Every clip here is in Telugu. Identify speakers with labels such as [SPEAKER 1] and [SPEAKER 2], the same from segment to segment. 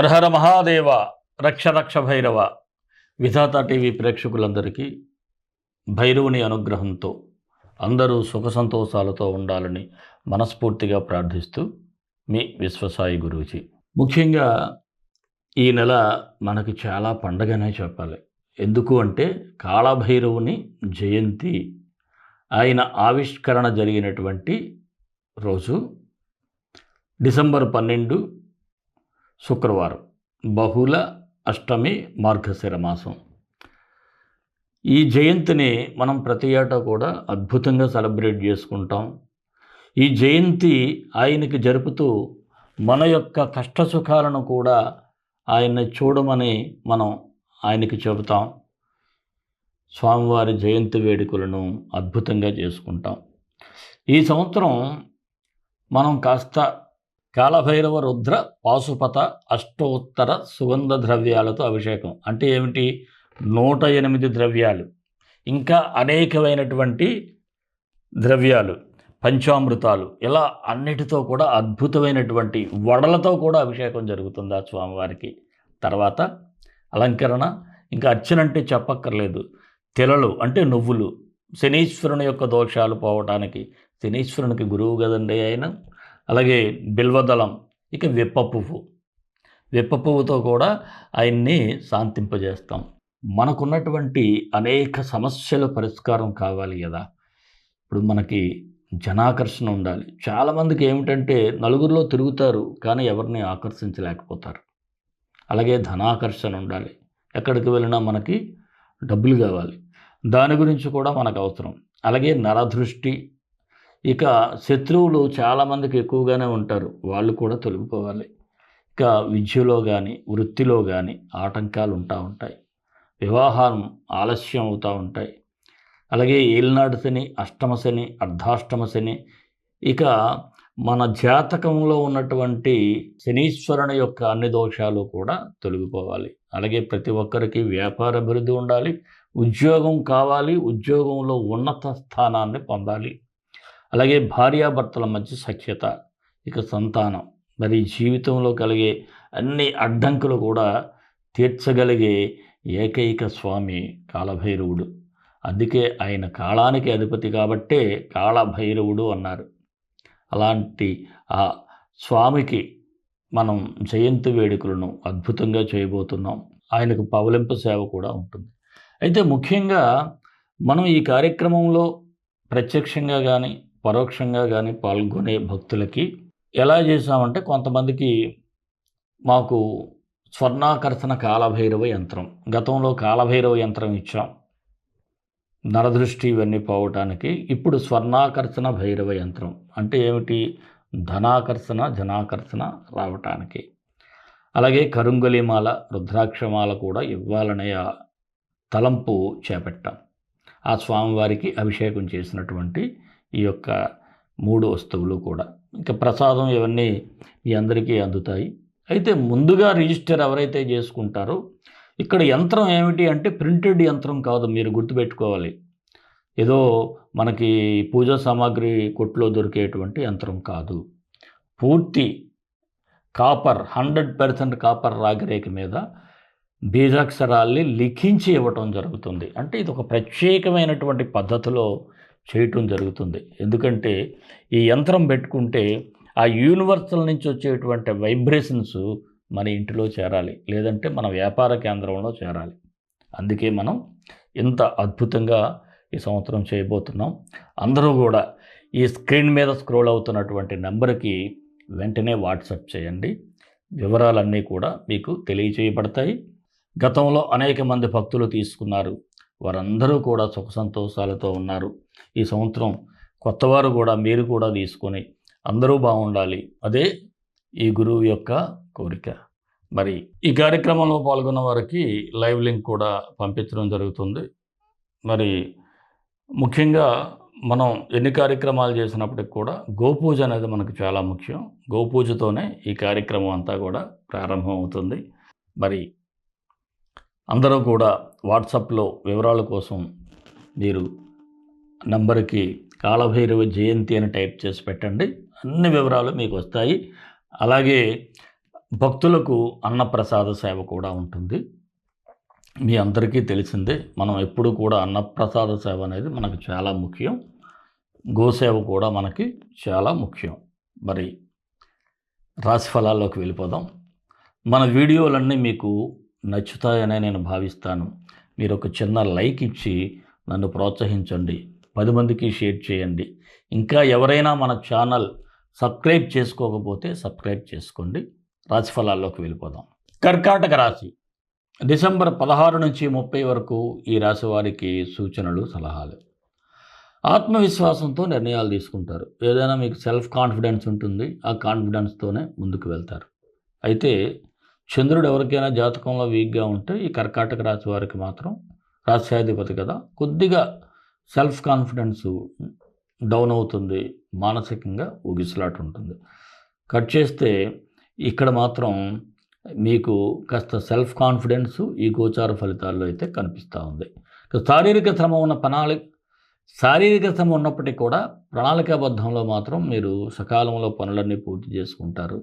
[SPEAKER 1] హరహర మహాదేవ రక్ష రక్ష భైరవ. విధాత టీవీ ప్రేక్షకులందరికీ భైరవుని అనుగ్రహంతో అందరూ సుఖ సంతోషాలతో ఉండాలని మనస్ఫూర్తిగా ప్రార్థిస్తూ మీ విశ్వసాయి గురూజీ. ముఖ్యంగా ఈ నెల మనకి చాలా పండగనే చెప్పాలి. ఎందుకు అంటే కాళభైరవుని జయంతి ఆయన ఆవిష్కరణ జరిగినటువంటి రోజు డిసెంబర్ పన్నెండు శుక్రవారం బహుళ అష్టమి మార్గశిర మాసం. ఈ జయంతిని మనం ప్రతి ఏటా కూడా అద్భుతంగా సెలబ్రేట్ చేసుకుంటాం. ఈ జయంతి ఆయనకి జరుపుతూ మన యొక్క కష్టసుఖాలను కూడా ఆయన్ని చూడమని మనం ఆయనకి చెబుతాం. స్వామివారి జయంతి వేడుకలను అద్భుతంగా చేసుకుంటాం. ఈ సంవత్సరం మనం కాస్త కాలభైరవ రుద్ర పాశుపత అష్టోత్తర సుగంధ ద్రవ్యాలతో అభిషేకం. అంటే ఏమిటి? నూట ఎనిమిది ద్రవ్యాలు. ఇంకా అనేకమైనటువంటి ద్రవ్యాలు పంచామృతాలు. ఇలా అన్నిటితో కూడా అద్భుతమైనటువంటి వడలతో కూడా అభిషేకం జరుగుతుంది ఆ స్వామివారికి? తర్వాత అలంకరణ. ఇంకా అర్చన అంటే చెప్పక్కర్లేదు. తెలలు అంటే నువ్వులు. శనీశ్వరుని యొక్క దోషాలు పోవటానికి. శనీశ్వరునికి గురువు కదండి ఆయన. అలాగే బిల్వదళం ఇక విప్ప పువ్వు. విప్ప పువ్వుతో కూడా ఆయన్ని శాంతింపజేస్తాం. మనకున్నటువంటి అనేక సమస్యల పరిష్కారం కావాలి కదా. ఇప్పుడు మనకి జనాకర్షణ ఉండాలి. చాలామందికి ఏమిటంటే నలుగురిలో తిరుగుతారు కానీ ఎవరిని ఆకర్షించలేకపోతారు. అలాగే ధనాకర్షణ ఉండాలి. ఎక్కడికి వెళ్ళినా మనకి డబ్బులు కావాలి. దాని గురించి కూడా మనకు అవసరం. అలాగే నరదృష్టి ఇక శత్రువులు చాలామందికి ఎక్కువగానే ఉంటారు. వాళ్ళు కూడా తొలగిపోవాలి. ఇక విద్యలో కానీ వృత్తిలో కానీ ఆటంకాలు ఉంటా ఉంటాయి. వివాహం ఆలస్యం అవుతూ ఉంటాయి. అలాగే ఏలినాడు శని అష్టమ శని అర్ధాష్టమ శని ఇక మన జాతకంలో ఉన్నటువంటి శనీశ్వరుని యొక్క అన్ని దోషాలు కూడా తొలగిపోవాలి. అలాగే ప్రతి ఒక్కరికి వ్యాపార అభివృద్ధి ఉండాలి. ఉద్యోగం కావాలి. ఉద్యోగంలో ఉన్నత స్థానాన్ని పొందాలి. అలాగే భార్యాభర్తల మధ్య సఖ్యత ఇక సంతానం. మరి జీవితంలో కలిగే అన్ని అడ్డంకులు కూడా తీర్చగలిగే ఏకైక స్వామి కాలభైరవుడు. అందుకే ఆయన కాలానికి అధిపతి కాబట్టే కాళభైరవుడు అన్నారు. అలాంటి ఆ స్వామికి మనం జయంతి వేడుకలను అద్భుతంగా చేయబోతున్నాం. ఆయనకు పవలింపు సేవ కూడా ఉంటుంది. అయితే ముఖ్యంగా మనం ఈ కార్యక్రమంలో ప్రత్యక్షంగా కానీ పరోక్షంగా కానీ పాల్గొనే భక్తులకి ఎలా చేసామంటే కొంతమందికి మాకు స్వర్ణాకర్షణ కాలభైరవ యంత్రం గతంలో కాలభైరవ యంత్రం ఇచ్చాం. నరదృష్టి ఇవన్నీ పోవటానికి ఇప్పుడు స్వర్ణాకర్షణ భైరవ యంత్రం అంటే ఏమిటి? ధనాకర్షణ జనాకర్షణ రావటానికి. అలాగే కరుంగలిమాల రుద్రాక్షమాల కూడా ఇవ్వాలనే ఆ తలంపు చేపట్టాం. ఆ స్వామివారికి అభిషేకం చేసినటువంటి ఈ యొక్క మూడు వస్తువులు కూడా. ఇంకా ప్రసాదం ఇవన్నీ మీ అందరికీ అందుతాయి. అయితే ముందుగా రిజిస్టర్ ఎవరైతే చేసుకుంటారో ఇక్కడ యంత్రం ఏమిటి అంటే ప్రింటెడ్ యంత్రం కాదు మీరు గుర్తుపెట్టుకోవాలి. ఏదో మనకి పూజా సామాగ్రి కొట్లో దొరికేటువంటి యంత్రం కాదు. పూర్తి కాపర్ హండ్రెడ్ పర్సెంట్ కాపర్ రాగిరేఖ మీద బీజాక్షరాల్ని లిఖించి ఇవ్వటం జరుగుతుంది. అంటే ఇది ఒక ప్రత్యేకమైనటువంటి పద్ధతిలో చేయటం జరుగుతుంది. ఎందుకంటే ఈ యంత్రం పెట్టుకుంటే ఆ యూనివర్సల్ నుంచి వచ్చేటువంటి వైబ్రేషన్స్ మన ఇంటిలో చేరాలి. లేదంటే మన వ్యాపార కేంద్రంలో చేరాలి. అందుకే మనం ఇంత అద్భుతంగా ఈ సంవత్సరం చేయబోతున్నాం. అందరూ కూడా ఈ స్క్రీన్ మీద స్క్రోల్ అవుతున్నటువంటి నెంబర్కి వెంటనే వాట్సాప్ చేయండి. వివరాలన్నీ కూడా మీకు తెలియచేయబడతాయి. గతంలో అనేక మంది భక్తులు తీసుకున్నారు వారందరూ కూడా సుఖ సంతోషాలతో ఉన్నారు. ఈ సంవత్సరం కొత్తవారు కూడా మీరు కూడా తీసుకొని అందరూ బాగుండాలి. అదే ఈ గురువు యొక్క కోరిక. మరి ఈ కార్యక్రమంలో పాల్గొన్న వారికి లైవ్ లింక్ కూడా పంపించడం జరుగుతుంది. మరి ముఖ్యంగా మనం ఎన్ని కార్యక్రమాలు చేసినప్పటికి కూడా గోపూజ అనేది మనకు చాలా ముఖ్యం. గోపూజతోనే ఈ కార్యక్రమం అంతా కూడా ప్రారంభం అవుతుంది మరి అందరూ కూడా వాట్సాప్లో వివరాల కోసం మీరు నంబర్కి కాళభైరవ జయంతి అని టైప్ చేసి పెట్టండి. అన్ని వివరాలు మీకు వస్తాయి. అలాగే భక్తులకు అన్నప్రసాద సేవ కూడా ఉంటుంది. మీ అందరికీ తెలిసిందే మనం ఎప్పుడు కూడా అన్నప్రసాద సేవ అనేది మనకు చాలా ముఖ్యం. గోసేవ కూడా మనకి చాలా ముఖ్యం. మరి రాశి ఫలాల్లోకి వెళ్ళిపోదాం. మన వీడియోలన్నీ మీకు నచ్చుతాయనే నేను భావిస్తాను. మీరు ఒక చిన్న లైక్ ఇచ్చి నన్ను ప్రోత్సహించండి. పది మందికి షేర్ చేయండి. ఇంకా ఎవరైనా మన ఛానల్ సబ్స్క్రైబ్ చేసుకోకపోతే సబ్స్క్రైబ్ చేసుకోండి. రాశి ఫలాల్లోకి వెళ్ళిపోదాం. కర్కాటక రాశి. డిసెంబర్ పదహారు నుంచి ముప్పై వరకు ఈ రాశి వారికి సూచనలు సలహాలు. ఆత్మవిశ్వాసంతో నిర్ణయాలు తీసుకుంటారు. ఏదైనా మీకు సెల్ఫ్ కాన్ఫిడెన్స్ ఉంటుంది. ఆ కాన్ఫిడెన్స్తోనే ముందుకు వెళ్తారు. అయితే చంద్రుడు ఎవరికైనా జాతకంలో వీక్గా ఉంటే ఈ కర్కాటక రాశి వారికి మాత్రం రాశ్యాధిపతి కదా. కొద్దిగా సెల్ఫ్ కాన్ఫిడెన్స్ డౌన్ అవుతుంది. మానసికంగా ఊగిసలాట ఉంటుంది కట్ చేస్తే ఇక్కడ మాత్రం మీకు కాస్త సెల్ఫ్ కాన్ఫిడెన్స్ ఈ గోచార ఫలితాల్లో అయితే కనిపిస్తూ ఉంది. శారీరక శ్రమ ఉన్న ప్రణాళిక శారీరక శ్రమ ఉన్నప్పటికీ కూడా ప్రణాళికాబద్ధంలో మాత్రం మీరు సకాలంలో పనులన్నీ పూర్తి చేసుకుంటారు.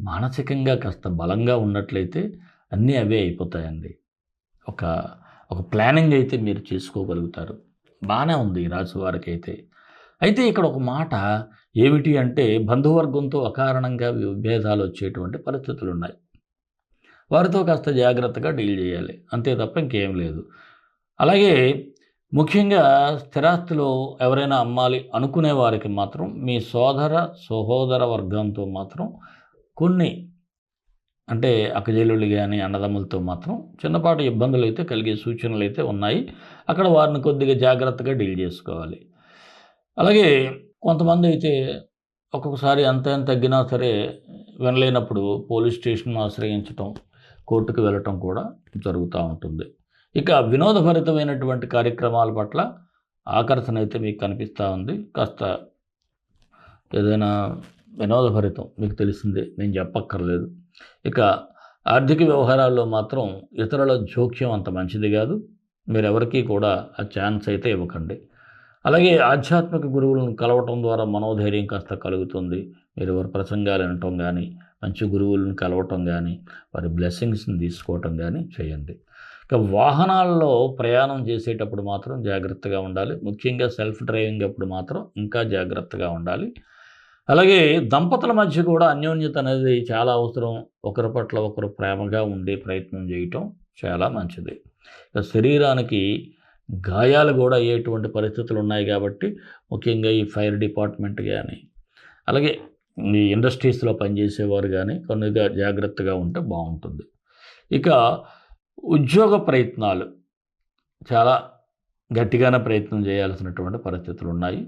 [SPEAKER 1] మానసికంగా కాస్త బలంగా ఉన్నట్లయితే అన్నీ అవే అయిపోతాయండి. ఒక ఒక ప్లానింగ్ అయితే మీరు చేసుకోగలుగుతారు. బాగానే ఉంది ఈ రాశి అయితే అయితే ఇక్కడ ఒక మాట ఏమిటి అంటే బంధువర్గంతో అకారణంగా విభేదాలు వచ్చేటువంటి పరిస్థితులు ఉన్నాయి వారితో కాస్త జాగ్రత్తగా డీల్ చేయాలి. అంతే తప్ప ఇంకేం లేదు. అలాగే ముఖ్యంగా స్థిరాస్తిలో ఎవరైనా అమ్మాలి అనుకునే వారికి మాత్రం మీ సోదర సహోదర వర్గంతో మాత్రం కొన్ని అంటే అక్కజేలుళ్ళు కానీ అన్నదమ్ములతో మాత్రం చిన్నపాటి ఇబ్బందులు అయితే కలిగే సూచనలు అయితే ఉన్నాయి. అక్కడ వారిని కొద్దిగా జాగ్రత్తగా డీల్ చేసుకోవాలి. అలాగే కొంతమంది అయితే ఒక్కొక్కసారి ఎంత ఎంత తగ్గినా సరే వినలేనప్పుడు పోలీస్ స్టేషన్ ఆశ్రయించటం కోర్టుకు వెళ్ళటం కూడా జరుగుతూ ఉంటుంది. ఇక వినోదభరితమైనటువంటి కార్యక్రమాల పట్ల ఆకర్షణ అయితే మీకు కనిపిస్తూ ఉంది. కాస్త ఏదైనా వినోదభరితం మీకు తెలిసిందే నేను చెప్పక్కర్లేదు. ఇక ఆర్థిక వ్యవహారాల్లో మాత్రం ఇతరుల జోక్యం అంత మంచిది కాదు. మీరెవరికీ కూడా ఆ ఛాన్స్ అయితే ఇవ్వకండి. అలాగే ఆధ్యాత్మిక గురువులను కలవటం ద్వారా మనోధైర్యం కాస్త కలుగుతుంది. మీరు ఎవరి ప్రసంగాలు వినటం కానీ మంచి గురువులను కలవటం కానీ వారి బ్లెస్సింగ్స్ని తీసుకోవటం కానీ చేయండి. ఇక వాహనాల్లో ప్రయాణం చేసేటప్పుడు మాత్రం జాగ్రత్తగా ఉండాలి. ముఖ్యంగా సెల్ఫ్ డ్రైవింగ్ అప్పుడు మాత్రం ఇంకా జాగ్రత్తగా ఉండాలి. అలాగే దంపతుల మధ్య కూడా అన్యోన్యత అనేది చాలా అవసరం. ఒకరి పట్ల ఒకరు ప్రేమగా ఉండే ప్రయత్నం చేయటం చాలా మంచిది. శరీరానికి గాయాలు కూడా అయ్యేటువంటి పరిస్థితులు ఉన్నాయి కాబట్టి ముఖ్యంగా ఈ ఫైర్ డిపార్ట్మెంట్ కానీ అలాగే ఈ ఇండస్ట్రీస్లో పనిచేసేవారు కానీ కొన్నిగా జాగ్రత్తగా ఉంటే బాగుంటుంది. ఇక ఉద్యోగ ప్రయత్నాలు చాలా గట్టిగానే ప్రయత్నం చేయాల్సినటువంటి పరిస్థితులు ఉన్నాయి.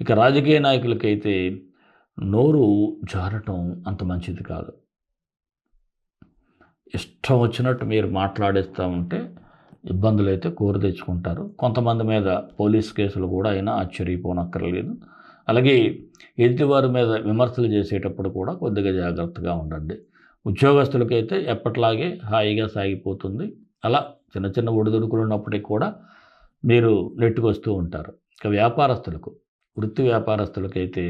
[SPEAKER 1] ఇక రాజకీయ నాయకులకైతే నోరు జారటం అంత మంచిది కాదు. ఇష్టం వచ్చినట్టు మీరు మాట్లాడేస్తూ ఉంటే ఇబ్బందులు అయితే కోరి తెచ్చుకుంటారు. కొంతమంది మీద పోలీస్ కేసులు కూడా అయినా ఆశ్చర్యపోనక్కర్లేదు. అలాగే ఎదుటివారి మీద విమర్శలు చేసేటప్పుడు కూడా కొద్దిగా జాగ్రత్తగా ఉండండి. ఉద్యోగస్తులకైతే ఎప్పట్లాగే హాయిగా సాగిపోతుంది. అలా చిన్న చిన్న ఒడిదుడుకులు ఉన్నప్పటికీ కూడా మీరు నెట్టుకొస్తూ ఉంటారు. ఇక వ్యాపారస్తులకు వృత్తి వ్యాపారస్తులకైతే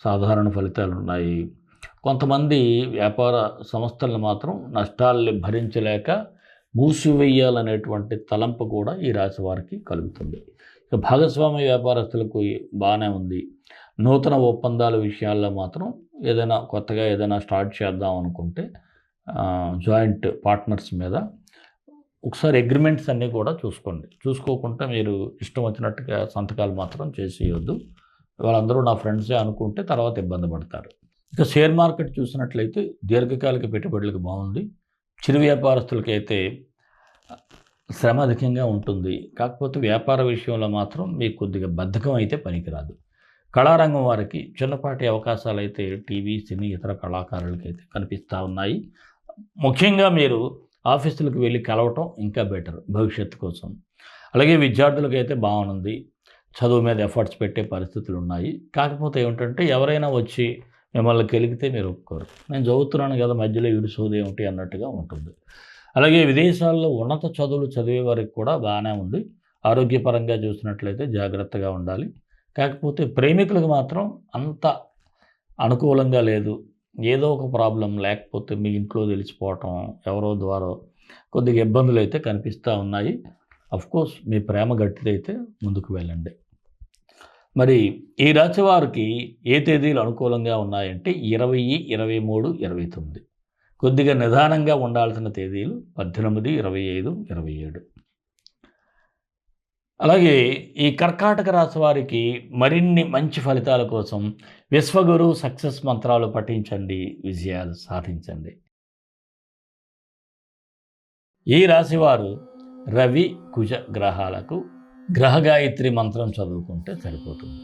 [SPEAKER 1] సాధారణ ఫలితాలు ఉన్నాయి కొంతమంది వ్యాపార సంస్థలను మాత్రం నష్టాల్ని భరించలేక మూసివేయాలనేటువంటి తలంపు కూడా ఈ రాశి వారికి కలుగుతుంది. ఇక భాగస్వామ్య వ్యాపారస్తులకు బాగానే ఉంది. నూతన ఒప్పందాల విషయాల్లో మాత్రం ఏదైనా కొత్తగా ఏదైనా స్టార్ట్ చేద్దాం అనుకుంటే జాయింట్ పార్ట్నర్స్ మీద ఒకసారి అగ్రిమెంట్స్ అన్నీ కూడా చూసుకోండి. చూసుకోకుండా మీరు ఇష్టం వచ్చినట్టుగా సంతకాలు మాత్రం చేసేయొద్దు. వాళ్ళందరూ నా ఫ్రెండ్సే అనుకుంటే తర్వాత ఇబ్బంది పడతారు. ఇక షేర్ మార్కెట్ చూసినట్లయితే దీర్ఘకాలిక పెట్టుబడులకు బాగుంది. చిరు వ్యాపారస్తులకైతే శ్రమ అధికంగా ఉంటుంది. కాకపోతే వ్యాపార విషయంలో మాత్రం మీకు కొద్దిగా బద్ధకం అయితే పనికిరాదు. కళారంగం వారికి చిన్నపాటి అవకాశాలు అయితే టీవీ సినీ ఇతర కళాకారులకి అయితే కనిపిస్తూ ఉన్నాయి. ముఖ్యంగా మీరు ఆఫీసులకు వెళ్ళి కలవటం ఇంకా బెటర్ భవిష్యత్తు కోసం. అలాగే విద్యార్థులకైతే బాగుంది. చదువు మీద ఎఫర్ట్స్ పెట్టే పరిస్థితులు ఉన్నాయి కాకపోతే ఏమిటంటే ఎవరైనా వచ్చి మిమ్మల్ని కెలిగితే మీరు ఒప్పుకోరు. నేను చదువుతున్నాను కదా మధ్యలో వీడు సోది ఏమిటి అన్నట్టుగా ఉంటుంది. అలాగే విదేశాల్లో ఉన్నత చదువులు చదివే వారికి కూడా బాగానే ఉంది. ఆరోగ్యపరంగా చూసినట్లయితే జాగ్రత్తగా ఉండాలి. కాకపోతే ప్రేమికులకు మాత్రం అంత అనుకూలంగా లేదు. ఏదో ఒక ప్రాబ్లం లేకపోతే మీ ఇంట్లో తెలిసిపోవటం ఎవరో ద్వారా కొద్దిగా ఇబ్బందులు అయితే కనిపిస్తూ ఉన్నాయి. కోర్స్ మీ ప్రేమ గట్టిదైతే ముందుకు వెళ్ళండి. మరి ఈ రాశి వారికి ఏ తేదీలు అనుకూలంగా ఉన్నాయంటే ఇరవై ఇరవై మూడు ఇరవై తొమ్మిది. కొద్దిగా నిదానంగా ఉండాల్సిన తేదీలు పద్దెనిమిది ఇరవై ఐదు ఇరవై ఏడు. అలాగే ఈ కర్కాటక రాశి వారికి మరిన్ని మంచి ఫలితాల కోసం విశ్వగురు సక్సెస్ మంత్రాలు పఠించండి విజయాలు సాధించండి. ఈ రాశివారు రవి కుజ గ్రహాలకు గ్రహగాయత్రి మంత్రం చదువుకుంటే సరిపోతుంది.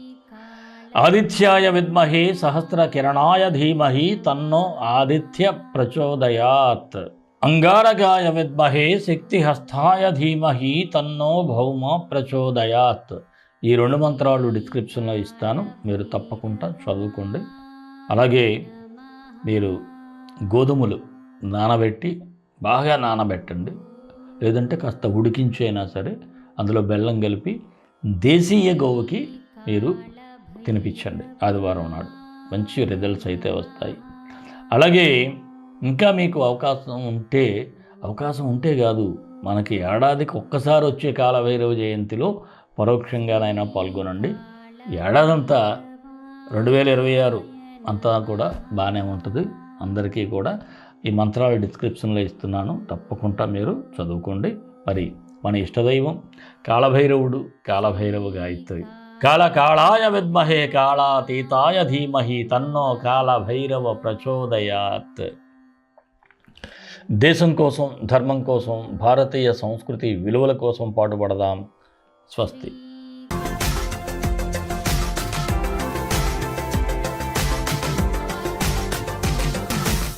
[SPEAKER 1] ఆదిత్యాయ విద్మహే సహస్ర కిరణాయ ధీమహి తన్నో ఆదిత్య ప్రచోదయాత్. అంగారగాయ విద్మహే శక్తిహస్తాయ ధీమహి తన్నో భౌమ ప్రచోదయాత్. ఈ రెండు మంత్రాలు డిస్క్రిప్షన్లో ఇస్తాను మీరు తప్పకుండా చదువుకోండి. అలాగే మీరు గోధుమలు నానబెట్టి బాగా నానబెట్టండి. లేదంటే కాస్త ఉడికించి అయినా సరే అందులో బెల్లం కలిపి దేశీయ గోవుకి మీరు తినిపించండి ఆదివారం నాడు. మంచి రిజల్ట్స్ అయితే వస్తాయి. అలాగే ఇంకా మీకు అవకాశం ఉంటే అవకాశం ఉంటే కాదు మనకి ఏడాదికి ఒక్కసారి వచ్చే కాలభైరవ జయంతిలో పరోక్షంగానైనా పాల్గొనండి. ఏడాదంతా రెండు వేల ఇరవై ఆరు అంతా కూడా బాగానే ఉంటుంది. అందరికీ కూడా ఈ మంత్రాలు డిస్క్రిప్షన్లో ఇస్తున్నాను. తప్పకుండా మీరు చదువుకోండి. మరి మన ఇష్టదైవం కాళభైరవుడు కాళభైరవ గాయత్రి. కాళ కాళాయ విద్మహే కాళాతీతాయ ధీమహి తన్నో కాళభైరవ ప్రచోదయాత్. దేశం కోసం ధర్మం కోసం భారతీయ సంస్కృతి విలువల కోసం పాటుపడదాం. స్వస్తి.